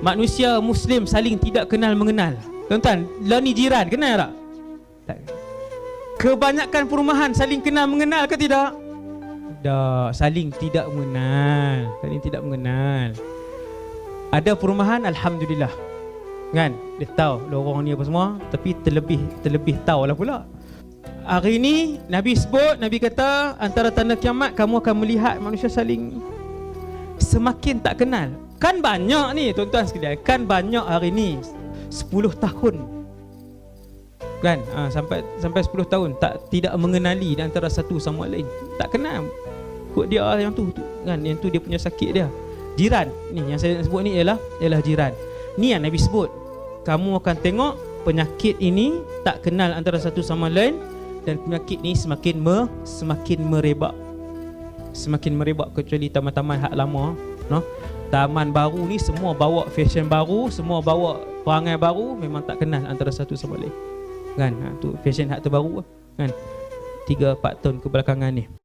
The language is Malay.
manusia muslim saling tidak kenal mengenal. Tuan-tuan, lah ni jiran kenal tak? Tak. Kebanyakan perumahan saling kenal mengenal ke tidak? Tak, saling tidak mengenal. Saling tidak mengenal. Ada perumahan alhamdulillah. Kan? Dia tahu lorong ni apa semua, tapi terlebih terlebih tahulah pula. Hari ini Nabi sebut, Nabi kata antara tanda kiamat kamu akan melihat manusia saling semakin tak kenal. Kan banyak ni tuan-tuan sekalian, kan banyak hari ni 10 tahun. Kan? Ha, sampai sampai 10 tahun tak tidak mengenali antara satu sama lain. Tak kenal. Kok dia yang tu, tu kan yang tu dia punya sakit dia. Jiran. Ni yang saya sebut ni ialah ialah jiran. Ni yang Nabi sebut. Kamu akan tengok penyakit ini tak kenal antara satu sama lain dan penyakit ni semakin me, semakin merebak. Semakin merebak kecuali taman-taman hak lama, no. Taman baru ni semua bawa fashion baru, semua bawa perangai baru memang tak kenal antara satu sama lain. Kan? Ha, tu fashion hak terbaru kan. 3 4 tahun kebelakangan ni.